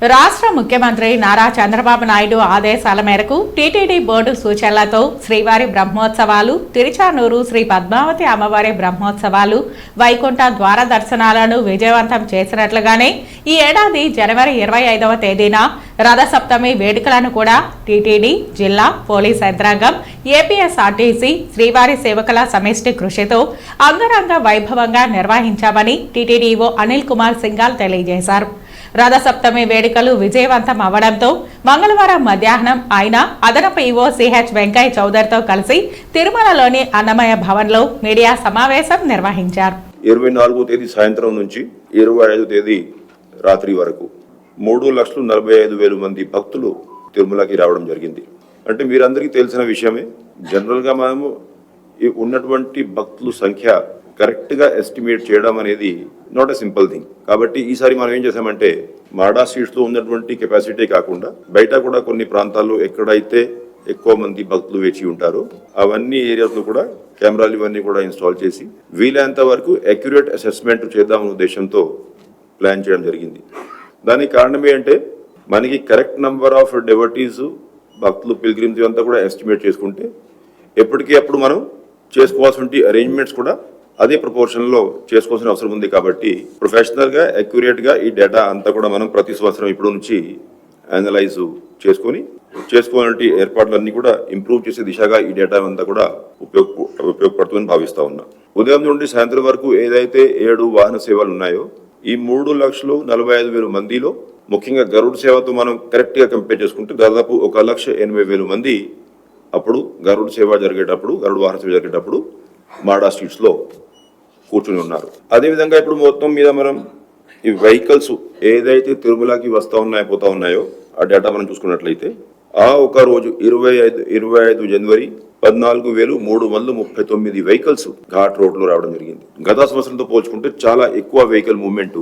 రాష్ట్ర ముఖ్యమంత్రి నారా చంద్రబాబు నాయుడు ఆదేశాల మేరకు టీటీడీ బోర్డు సూచనలతో శ్రీవారి బ్రహ్మోత్సవాలు తిరుచానూరు శ్రీ పద్మావతి అమ్మవారి బ్రహ్మోత్సవాలు వైకుంఠ ద్వార దర్శనాలను విజయవంతం చేసినట్లుగానే ఈ ఏడాది జనవరి ఇరవై ఐదవ తేదీన రథసప్తమి వేడుకలను కూడా టీటీడీ జిల్లా పోలీస్ యంత్రాంగం ఏపీఎస్ఆర్టీసీ శ్రీవారి సేవకుల సమిష్టి కృషితో అంగరంగ వైభవంగా నిర్వహించామని టీటీడీఓ అనిల్ కుమార్ సింగాల్ తెలియజేశారు. రథసప్తమి వేడుకలు విజయవంతం అవడంతో మంగళవారం మధ్యాహ్నం ఆయన అదనపు ఈవో సిహెచ్ వెంకయ్య చౌదరితో కలిసి తిరుమలలోని అన్నమయ భవన్లో మీడియా సమావేశం నిర్వహించారు. ఇరవై నాలుగో తేదీ సాయంత్రం నుంచి ఇరవై ఐదో తేదీ రాత్రి వరకు మూడు లక్షలు నలభై ఐదు వేల మంది భక్తులు తిరుమలకి రావడం జరిగింది. అంటే మీరందరికీ తెలిసిన విషయమే జనరల్గా మనము ఈ ఉన్నటువంటి భక్తుల సంఖ్య కరెక్ట్గా ఎస్టిమేట్ చేయడం అనేది నాట్ ఎ సింపుల్ థింగ్ కాబట్టి ఈసారి మనం ఏం చేసామంటే మాడా సీట్స్లో ఉన్నటువంటి కెపాసిటీ కాకుండా బయట కూడా కొన్ని ప్రాంతాల్లో ఎక్కడైతే ఎక్కువ మంది భక్తులు వేచి ఉంటారో అవన్నీ ఏరియాస్లో కూడా కెమెరాలు ఇవన్నీ కూడా ఇన్స్టాల్ చేసి వీలైనంత వరకు అక్యురేట్ అసెస్మెంట్ చేద్దామనే ఉద్దేశంతో ప్లాన్ చేయడం జరిగింది. దానికి కారణం ఏంటంటే మనకి కరెక్ట్ నెంబర్ ఆఫ్ డెవటీస్ భక్తులు పిల్గ్రిమ్స్ అంతా కూడా ఎస్టిమేట్ చేసుకుంటే ఎప్పటికీ అప్పుడు మనం చేసుకోవాల్సిన అరేంజ్మెంట్స్ కూడా అదే ప్రపోర్షన్లో చేసుకోవాల్సిన అవసరం ఉంది కాబట్టి ప్రొఫెషనల్గా అక్యురేట్గా ఈ డేటా అంతా కూడా మనం ప్రతి సంవత్సరం ఇప్పుడు నుంచి అనలైజ్ చేసుకొని చేసుకోవాలంటే ఏర్పాట్లన్నీ కూడా ఇంప్రూవ్ చేసే దిశగా ఈ డేటా అంతా కూడా ఉపయోగ ఉపయోగపడుతుందని భావిస్తా ఉన్నా. ఉదయం నుండి సాయంత్రం వరకు ఏదైతే ఏడు వాహన సేవలు ఉన్నాయో ఈ మూడు లక్షలు నలభై ఐదు వేల మందిలో ముఖ్యంగా గరుడు సేవతో మనం కరెక్ట్గా కంపేర్ చేసుకుంటే దాదాపు ఒక లక్ష ఎనభై వేల మంది అప్పుడు గరుడ సేవ జరిగేటప్పుడు గరుడు వాహన సేవ జరిగేటప్పుడు మాడా స్ట్రీట్స్లో కూర్చుని ఉన్నారు. అదేవిధంగా ఇప్పుడు మొత్తం మీద మనం ఈ వెహికల్స్ ఏదైతే తిరుమలకి వస్తూ ఉన్నాయో పోతా ఉన్నాయో ఆ డేటా మనం చూసుకున్నట్లయితే ఆ ఒక రోజు ఇరవై ఐదు ఇరవై ఐదు జనవరి పద్నాలుగు వేలు మూడు వందల ముప్పై తొమ్మిది వెహికల్స్ ఘాట్ రోడ్లో రావడం జరిగింది. గత సంవత్సరంతో పోల్చుకుంటే చాలా ఎక్కువ వెహికల్ మూవ్మెంట్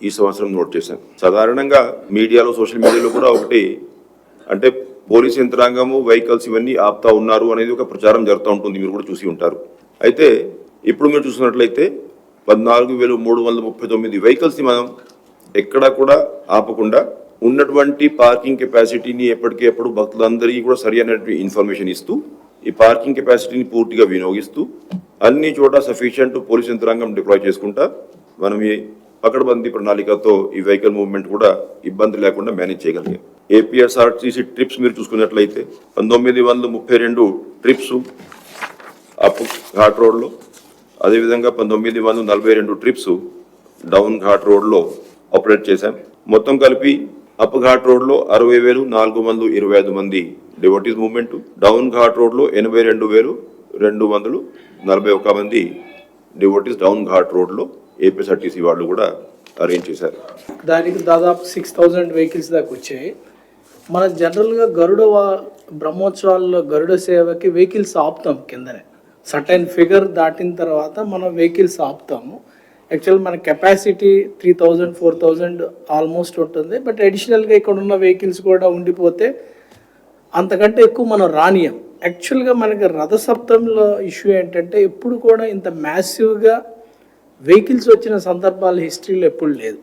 ఈ సంవత్సరం నోట్ చేశాం సాధారణంగా మీడియాలో సోషల్ మీడియాలో కూడా ఒకటి అంటే పోలీస్ యంత్రాంగము వెహికల్స్ ఇవన్నీ ఆపుతా ఉన్నారు అనేది ఒక ప్రచారం జరుగుతూ ఉంటుంది. మీరు కూడా చూసి ఉంటారు. అయితే ఇప్పుడు మీరు చూసినట్లయితే పద్నాలుగు వేలు మూడు వందల ముప్పై తొమ్మిది వెహికల్స్ని మనం ఎక్కడా కూడా ఆపకుండా ఉన్నటువంటి పార్కింగ్ కెపాసిటీని ఎప్పటికెప్పుడు భక్తులందరికీ కూడా సరి అయినటువంటి ఇన్ఫర్మేషన్ ఇస్తూ ఈ పార్కింగ్ కెపాసిటీని పూర్తిగా వినియోగిస్తూ అన్ని చోట సఫిషియంట్ పోలీస్ యంత్రాంగం డిప్లాయ్ చేసుకుంటా మనం ఈ పకడ్బందీ ప్రణాళికతో ఈ వెహికల్ మూవ్మెంట్ కూడా ఇబ్బంది లేకుండా మేనేజ్ చేయగలిగాం. ఏపీఎస్ఆర్టీసీ ట్రిప్స్ మీరు చూసుకున్నట్లయితే పంతొమ్మిది వందల ముప్పై రెండు ట్రిప్స్ అప్ ఘాట్ రోడ్లో అదేవిధంగా పంతొమ్మిది వందల నలభై రెండు ట్రిప్స్ డౌన్ ఘాట్ రోడ్లో ఆపరేట్ చేశాం. మొత్తం కలిపి అప్ ఘాట్ రోడ్లో అరవై వేలు నాలుగు వందలు ఇరవై ఐదు మంది డివోటీస్ మూవ్మెంట్ డౌన్ ఘాట్ రోడ్లో ఎనభై రెండు వేలు రెండు వందలు నలభై ఒక్క మంది డివోటీస్ డౌన్ ఘాట్ రోడ్లో ఏపీఎస్ఆర్టీసీ వాళ్ళు కూడా అరేంజ్ చేశారు. దానికి దాదాపు సిక్స్ థౌజండ్ వెహికల్స్ దాకా వచ్చాయి. మన జనరల్గా గరుడ బ్రహ్మోత్సవాల్లో గరుడ సేవకి వెహికల్స్ ఆపుతాం కిందనే. సర్టైన్ ఫిగర్ దాటిన తర్వాత మనం వెహికల్స్ ఆపుతాము. యాక్చువల్ మన capacity three thousand four thousand almost ఉంటుంది. బట్ అడిషనల్గా ఇక్కడ ఉన్న వెహికల్స్ కూడా ఉండిపోతే అంతకంటే ఎక్కువ మనం రానియం యాక్చువల్గా మనకి రథసప్తంలో ఇష్యూ ఏంటంటే ఎప్పుడు కూడా ఇంత మ్యాసివ్గా వెహికల్స్ వచ్చిన సందర్భాలు హిస్టరీలో ఎప్పుడు లేదు.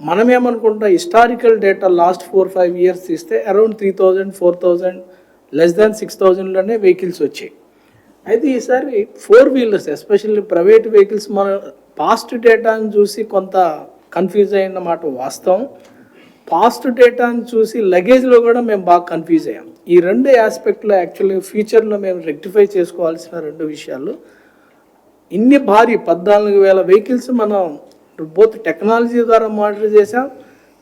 మనం ఏమనుకుంటాం? Historical data last four five years తీస్తే around three thousand four thousand less than six థౌజండ్లోనే vehicles వచ్చాయి. అయితే ఈసారి four wheelers especially private vehicles మన పాస్ట్ డేటాను చూసి కొంత కన్ఫ్యూజ్ అయిన మాట వాస్తవం. పాస్ట్ డేటాను చూసి లగేజ్లో కూడా మేము బాగా కన్ఫ్యూజ్ అయ్యాం. ఈ రెండు ఆస్పెక్ట్లో యాక్చువల్లీ ఫ్యూచర్లో మేము రెక్టిఫై చేసుకోవాల్సిన రెండు విషయాలు. ఇన్ని భారీ పద్నాలుగు వేల వెహికల్స్ మనం బోత్ టెక్నాలజీ ద్వారా మానిటర్ చేసాం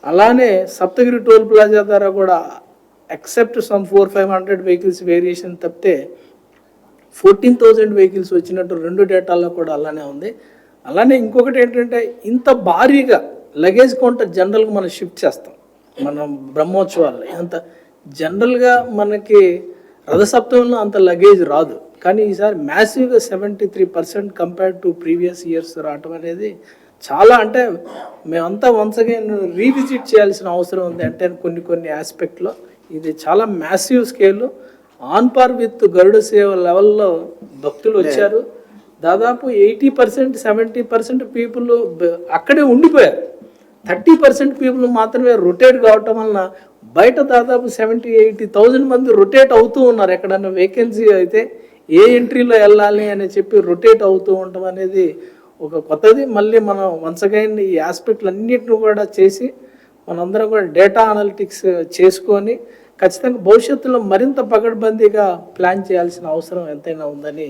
అలానే సప్తగిరి టోల్ ప్లాజా ద్వారా కూడా except some four five hundred vehicles variation తప్పితే ఫోర్టీన్ థౌజండ్ వెహికల్స్ వచ్చినట్టు రెండు డేటాల్లో కూడా అలానే ఉంది. అలానే ఇంకొకటి ఏంటంటే ఇంత భారీగా లగేజ్ కౌంటర్ జనరల్గా మనం షిఫ్ట్ చేస్తాం. మనం బ్రహ్మోత్సవాల్లో అంత జనరల్గా మనకి రథసప్తమంలో అంత లగేజ్ రాదు. కానీ ఈసారి మ్యాసివ్గా seventy three percent compared to previous years రావటం అనేది చాలా అంటే మేమంతా వన్స్ అగైన్ రీవిజిట్ చేయాల్సిన అవసరం ఉంది అంటే కొన్ని కొన్ని ఆస్పెక్ట్లో ఇది చాలా మ్యాసివ్ స్కేల్లో ఆన్ పార్ విత్ గరుడ సేవ లెవెల్లో భక్తులు వచ్చారు. దాదాపు eighty percent seventy percent people అక్కడే ఉండిపోయారు. థర్టీ పర్సెంట్ పీపుల్ మాత్రమే రొటేట్ కావటం వలన బయట దాదాపు సెవెంటీ ఎయిటీ థౌజండ్ మంది రొటేట్ అవుతూ ఉన్నారు. ఎక్కడన్నా వేకెన్సీ అయితే ఏ ఎంట్రీలో వెళ్ళాలి అని చెప్పి రొటేట్ అవుతూ ఉండటం అనేది ఒక కొత్తది. మళ్ళీ మనం వన్స్ అగైన్ ఈ ఆస్పెక్ట్లు అన్నిటిని కూడా చేసి మనందరం కూడా డేటా అనలిటిక్స్ చేసుకొని ఖచ్చితంగా భవిష్యత్తులో మరింత పకడ్బందీగా ప్లాన్ చేయాల్సిన అవసరం ఎంతైనా ఉందని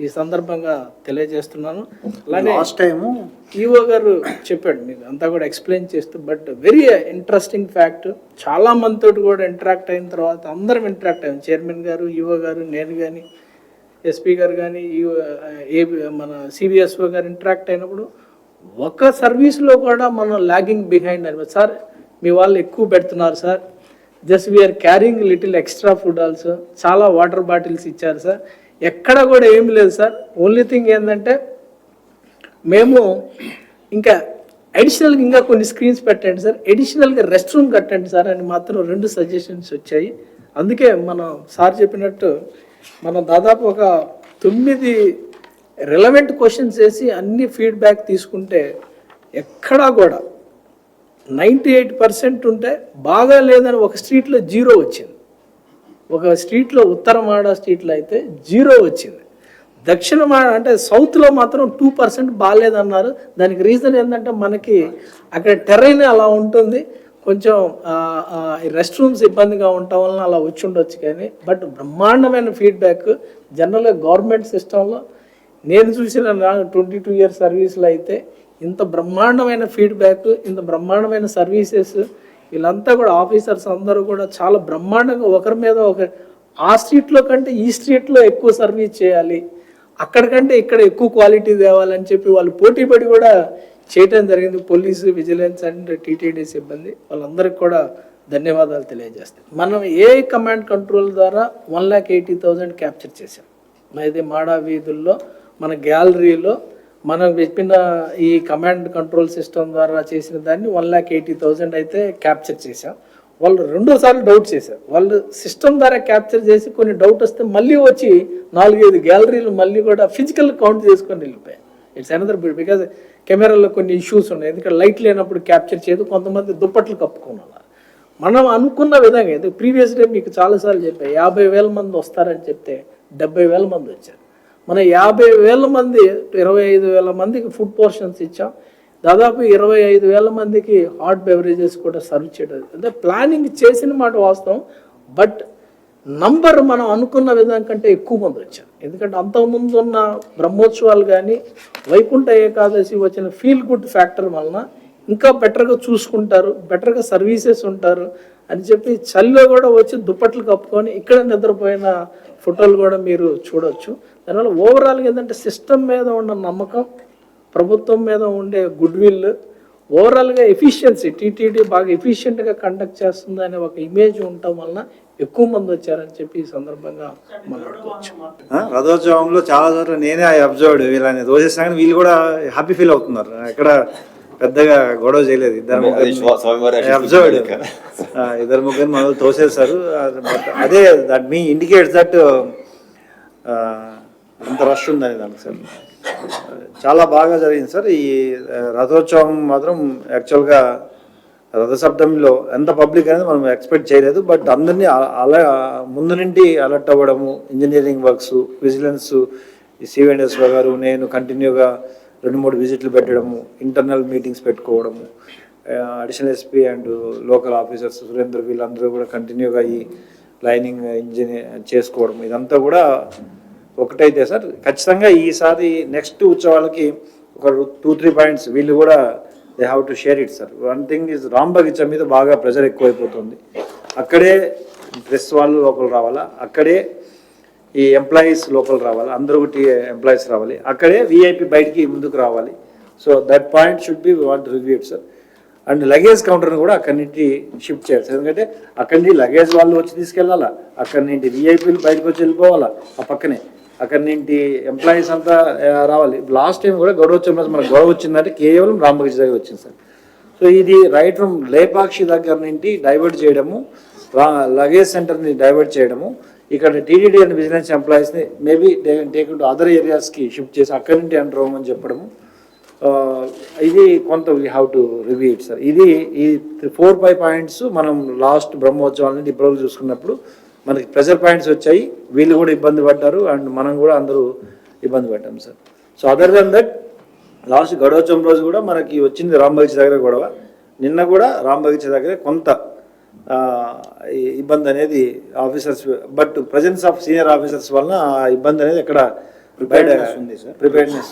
ఈ సందర్భంగా తెలియజేస్తున్నాను. అలానే లాస్ట్ టైము ఈఓ గారు చెప్పాడు మీకు అంతా కూడా ఎక్స్ప్లెయిన్ చేస్తూ బట్ వెరీ ఇంట్రెస్టింగ్ ఫ్యాక్ట్ చాలా మందితో కూడా ఇంటరాక్ట్ అయిన తర్వాత అందరం ఇంటరాక్ట్ అయ్యాం. చైర్మన్ గారు ఈఓ గారు నేను కానీ ఎస్పీ గారు కానీ ఏ మన సిబిఎస్ఓ గారు ఇంటరాక్ట్ అయినప్పుడు ఒక సర్వీస్లో కూడా మనం లాగింగ్ బిహైండ్ అని సార్ మీ వాళ్ళు ఎక్కువ పెడుతున్నారు sir just we're carrying little extra food also చాలా వాటర్ బాటిల్స్ ఇచ్చారు సార్ ఎక్కడ కూడా ఏం లేదు సార్ ఓన్లీ థింగ్ ఏంటంటే మేము ఇంకా అడిషనల్గా ఇంకా కొన్ని స్క్రీన్స్ పెట్టండి సార్ అడిషనల్గా రెస్ట్ రూమ్ కట్టండి సార్ అని మాత్రం రెండు సజెషన్స్ వచ్చాయి. అందుకే మనం సార్ చెప్పినట్టు మనం దాదాపు ఒక తొమ్మిది రిలవెంట్ క్వశ్చన్స్ వేసి అన్ని ఫీడ్బ్యాక్ తీసుకుంటే ఎక్కడా కూడా నైంటీ ఎయిట్ పర్సెంట్ ఉంటే బాగా లేదని ఒక స్ట్రీట్లో జీరో వచ్చింది. ఒక స్ట్రీట్లో ఉత్తరమాడ స్ట్రీట్లో అయితే జీరో వచ్చింది. దక్షిణ మాడ అంటే సౌత్లో మాత్రం టూ పర్సెంట్ బాగాలేదన్నారు. దానికి రీజన్ ఏంటంటే మనకి అక్కడ టెరైన్ అలా ఉంటుంది. కొంచెం రెస్ట్ రూమ్స్ ఇబ్బందిగా ఉండటం వలన అలా వచ్చి ఉండొచ్చు కానీ బట్ బ్రహ్మాండమైన ఫీడ్బ్యాక్ జనరల్గా గవర్నమెంట్ సిస్టంలో. నేను చూసిన ట్వంటీ టూ ఇయర్స్ సర్వీస్లో అయితే ఇంత బ్రహ్మాండమైన ఫీడ్బ్యాక్ ఇంత బ్రహ్మాండమైన సర్వీసెస్ వీళ్ళంతా కూడా ఆఫీసర్స్ అందరూ కూడా చాలా బ్రహ్మాండంగా ఒకరి మీద ఒక ఆ స్ట్రీట్లో కంటే ఈ స్ట్రీట్లో ఎక్కువ సర్వీస్ చేయాలి. అక్కడికంటే ఇక్కడ ఎక్కువ క్వాలిటీ తేవాలని చెప్పి వాళ్ళు పోటీ పడి కూడా చేయటం జరిగింది. పోలీసు విజిలెన్స్ అండ్ టీటీడీ సిబ్బంది. వాళ్ళందరికీ కూడా ధన్యవాదాలు తెలియజేస్తాం మనం ఏ కమాండ్ కంట్రోల్ ద్వారా one lakh eighty thousand capture చేసాం ఇది మాడా వీధుల్లో మన గ్యాలరీలో మనం చెప్పిన ఈ కమాండ్ కంట్రోల్ సిస్టమ్ ద్వారా చేసిన దాన్ని వన్ ల్యాక్ ఎయిటీ థౌజండ్ అయితే క్యాప్చర్ చేశాం. వాళ్ళు రెండోసార్లు డౌట్ చేశారు. వాళ్ళు సిస్టమ్ ద్వారా క్యాప్చర్ చేసి కొన్ని డౌట్ వస్తే మళ్ళీ వచ్చి నాలుగైదు గ్యాలరీలు మళ్ళీ కూడా ఫిజికల్ కౌంట్ చేసుకొని వెళ్ళిపోయాయి ఇట్స్ అనదర్ బిట్ బికాజ్ కెమెరాలో కొన్ని ఇష్యూస్ ఉన్నాయి. ఎందుకంటే లైట్ లేనప్పుడు క్యాప్చర్ చేయదు. కొంతమంది దుప్పట్లు కప్పుకున్నారు. మనం అనుకున్న విధంగా ఎందుకు ప్రీవియస్ డే మీకు చాలాసార్లు చెప్పాయి యాభై వేల మంది వస్తారని చెప్తే డెబ్బై వేల మంది వచ్చారు. మన యాభై వేల మంది ఇరవై ఐదు వేల మందికి ఫుడ్ పోర్షన్స్ ఇచ్చాం. దాదాపు ఇరవై ఐదు వేల మందికి హాట్ బెవరేజెస్ కూడా సర్వ్ చేయడం. అంటే ప్లానింగ్ చేసిన మాట వాస్తవం బట్ నంబర్ మనం అనుకున్న విధం కంటే ఎక్కువ మంది వచ్చారు. ఎందుకంటే అంతకుముందు ఉన్న బ్రహ్మోత్సవాలు కానీ వైకుంఠ ఏకాదశి వచ్చిన ఫీల్ గుడ్ ఫ్యాక్టర్ వలన ఇంకా బెటర్గా చూసుకుంటారు బెటర్గా సర్వీసెస్ ఉంటారు అని చెప్పి చలిలో కూడా వచ్చి దుప్పట్లు కప్పుకొని ఇక్కడ నిద్రపోయిన ఫోటోలు కూడా మీరు చూడొచ్చు. దానివల్ల ఓవరాల్గా ఏంటంటే సిస్టమ్ మీద ఉన్న నమ్మకం ప్రభుత్వం మీద ఉండే గుడ్ విల్ ఓవరాల్గా ఎఫిషియన్సీ టీటీడీ బాగా ఎఫిషియెంట్గా కండక్ట్ చేస్తుంది అనే ఒక ఇమేజ్ ఉండటం వలన ఎక్కువ మంది వచ్చారని చెప్పి ఈ సందర్భంగా మాట్లాడుకోవచ్చు రథోత్సవంలో చాలా చోట్ల నేనే అబ్జర్వ్డ్ వీళ్ళని దోషిస్తున్నా కానీ వీళ్ళు కూడా హ్యాపీ ఫీల్ అవుతున్నారు. ఎక్కడ పెద్దగా గొడవ చేయలేదు. ఇద్దరు అబ్జర్వ్డ్. ఇద్దరు ముగ్గురు మనల్ని తోసేస్తారు అదే దట్ మీ ఇండికేట్స్ దట్ అంత రష్ ఉందని దానికి సార్ చాలా బాగా జరిగింది సార్. ఈ రథోత్సవం మాత్రం యాక్చువల్గా రథసప్తమిలో ఎంత పబ్లిక్ అనేది మనం ఎక్స్పెక్ట్ చేయలేదు. బట్ అందరినీ అలా ముందు నుండి అలర్ట్ అవ్వడము ఇంజనీరింగ్ వర్క్స్ విజిలెన్స్ సివెండెస్వ గారు నేను కంటిన్యూగా రెండు మూడు విజిట్లు పెట్టడము ఇంటర్నల్ మీటింగ్స్ పెట్టుకోవడము additional SP and local officers Surendra వీళ్ళందరూ కూడా కంటిన్యూగా ఈ లైనింగ్ ఇంజనీర్ చేసుకోవడం ఇదంతా కూడా ఒకటైతే సార్ ఖచ్చితంగా ఈసారి నెక్స్ట్ ఉత్సవాలకి ఒక టూ త్రీ పాయింట్స్ వీళ్ళు కూడా they have to share it sir one thing is Ram Bagicha మీద బాగా ప్రెషర్ ఎక్కువైపోతుంది. అక్కడే డ్రెస్ వాళ్ళు లోపల రావాలా? అక్కడే ఈ ఎంప్లాయీస్ లోపల రావాలి? అందరూ ఒకటి ఎంప్లాయీస్ రావాలి. అక్కడే విఐపి బయటికి ముందుకు రావాలి. So that point should be want review it sir and luggage కౌంటర్ని కూడా అక్కడి నుంచి షిఫ్ట్ చేయాలి. సార్ ఎందుకంటే అక్కడి నుంచి లగేజ్ వాళ్ళు వచ్చి తీసుకెళ్ళాలా? అక్కడి నుంచి విఐపీలు బయటకు వచ్చి వెళ్ళిపోవాలా? ఆ పక్కనే. అక్కడి నుండి ఎంప్లాయీస్ అంతా రావాలి. లాస్ట్ టైం కూడా గొడవ వచ్చిన మనకు గొడవ వచ్చిందంటే కేవలం రాంబగీజ్ దగ్గర వచ్చింది సార్. సో ఇది రైట్ ఫ్రమ్ లేపాక్షి దగ్గర నుండి డైవర్ట్ చేయడము లగేజ్ సెంటర్ని డైవర్ట్ చేయడము ఇక్కడ టీడీడీ అండ్ విజిలెన్స్ ఎంప్లాయీస్ని మేబీ టేక్ టు అదర్ ఏరియాస్కి షిఫ్ట్ చేసి అక్కడి నుండి ఎంటర్ అవ్వమని చెప్పడము. ఇది కొంత we have to review it sir ఇది ఈ ఫోర్ ఫైవ్ పాయింట్స్ మనం లాస్ట్ బ్రహ్మోత్సవాల నుండి ఇప్పటివరకు చూసుకున్నప్పుడు మనకి ప్రెషర్ పాయింట్స్ వచ్చాయి. వీళ్ళు కూడా ఇబ్బంది పడ్డారు అండ్ మనం కూడా అందరూ ఇబ్బంది పడ్డాం sir. So other then that last గడోత్సవం రోజు కూడా మనకి వచ్చింది రాంబగీచ దగ్గర గొడవ. నిన్న కూడా రాంబగీచ దగ్గర కొంత ఇబ్బంది అనేది officers but presence of senior officers వలన ఆ ఇబ్బంది అనేది ఎక్కడ Preparedness ఉంది, sir. ప్రిపేర్నెస్